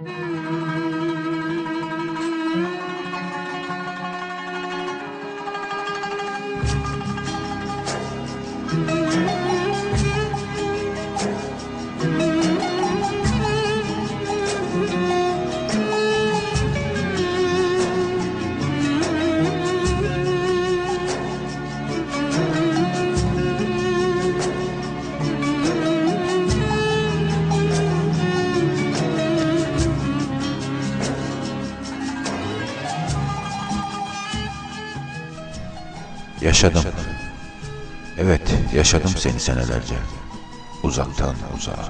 Música Yaşadım. Evet, yaşadım seni senelerce. Uzaktan uzağa.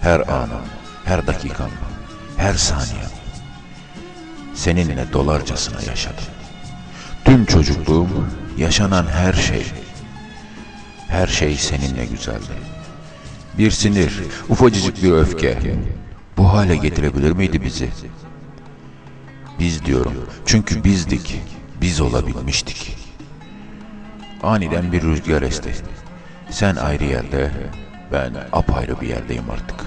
Her anım, her dakikam, her saniyem. Seninle dolarcasına yaşadım. Tüm çocukluğum, yaşanan her şey. Her şey seninle güzeldi. Bir sinir, ufacıcık bir öfke. Bu hale getirebilir miydi bizi? Biz diyorum. Çünkü bizdik. Biz olabilmiştik. Aniden bir rüzgar esti. Sen ayrı yerde, ben apayrı bir yerdeyim artık.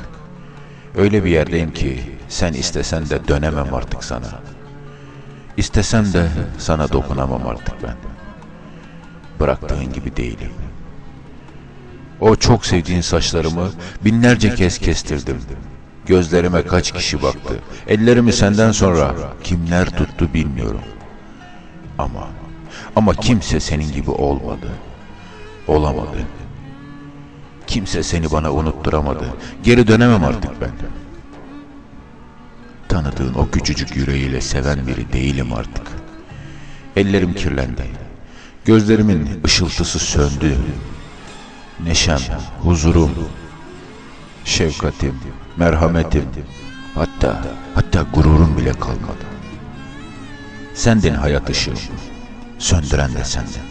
Öyle bir yerdeyim ki sen istesen de dönemem artık sana. İstesem de sana dokunamam artık ben. Bıraktığın gibi değilim. O çok sevdiğin saçlarımı binlerce kez kestirdim. Gözlerime kaç kişi baktı. Ellerimi senden sonra kimler tuttu bilmiyorum. Ama ama kimse senin gibi olmadı. Olamadı. Kimse seni bana unutturamadı. Geri dönemem artık ben. Tanıdığın o küçücük yüreğiyle seven biri değilim artık. Ellerim kirlendi. Gözlerimin ışıltısı söndü. Neşem, huzurum, şefkatim, merhametim, hatta hatta gururum bile kalmadı. Sendin hayat ışığım, söndüren de sendin.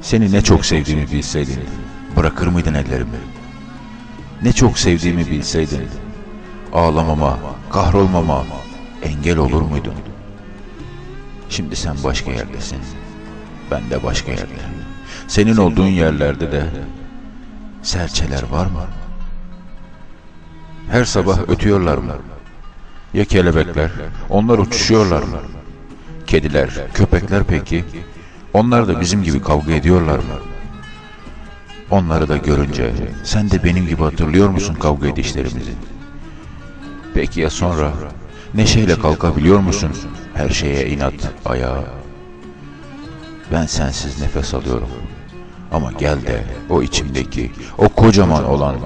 Seni ne çok sevdiğimi bilseydin, bırakır mıydın ellerimi? Ne çok sevdiğimi bilseydin, ağlamama, kahrolmama engel olur muydun? Şimdi sen başka yerdesin, ben de başka yerde. Senin olduğun yerlerde de serçeler var mı? Her sabah ötüyorlar mı? Ya kelebekler, onlar uçuşuyorlar mı? Kediler, köpekler peki? Onlar da bizim gibi kavga ediyorlar mı? Onları da görünce sen de benim gibi hatırlıyor musun kavga edişlerimizi? Peki ya sonra neşeyle kalkabiliyor musun her şeye inat ayağa? Ben sensiz nefes alıyorum. Ama gel de o içimdeki, o kocaman olan,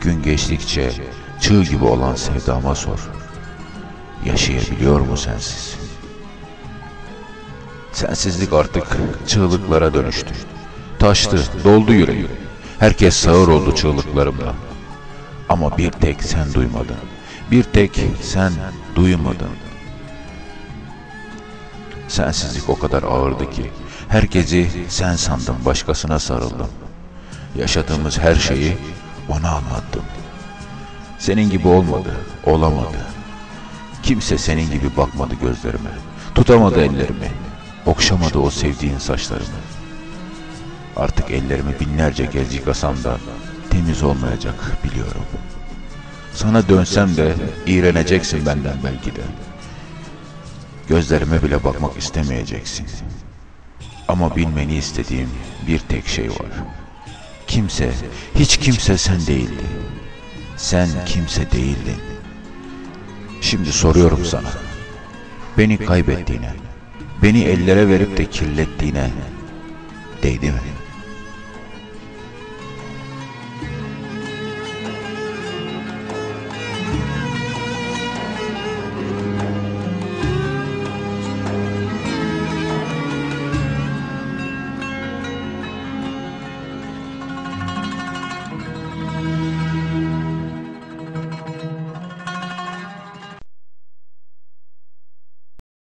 gün geçtikçe çığ gibi olan sevdama sor. Yaşayabiliyor mu sensiz? Sensizlik artık çığlıklara dönüştü. Taştı, doldu yüreğim. Herkes sağır oldu çığlıklarımla. Ama bir tek sen duymadın. Bir tek sen duymadın. Sensizlik o kadar ağırdı ki herkesi sen sandım başkasına sarıldım. Yaşadığımız her şeyi ona anlattım. Senin gibi olmadı, olamadı. Kimse senin gibi bakmadı gözlerime. Tutamadı ellerimi. Okşamadı o sevdiğin saçlarımı. Artık ellerimi binlerce kez yıkasam da temiz olmayacak biliyorum. Sana dönsem de iğreneceksin benden belki de. Gözlerime bile bakmak istemeyeceksin. Ama bilmeni istediğim bir tek şey var. Kimse, hiç kimse sen değildi. Sen kimse değildin. Şimdi soruyorum sana. Beni kaybettiğine, beni ellere verip de kirlettiğine değdi mi?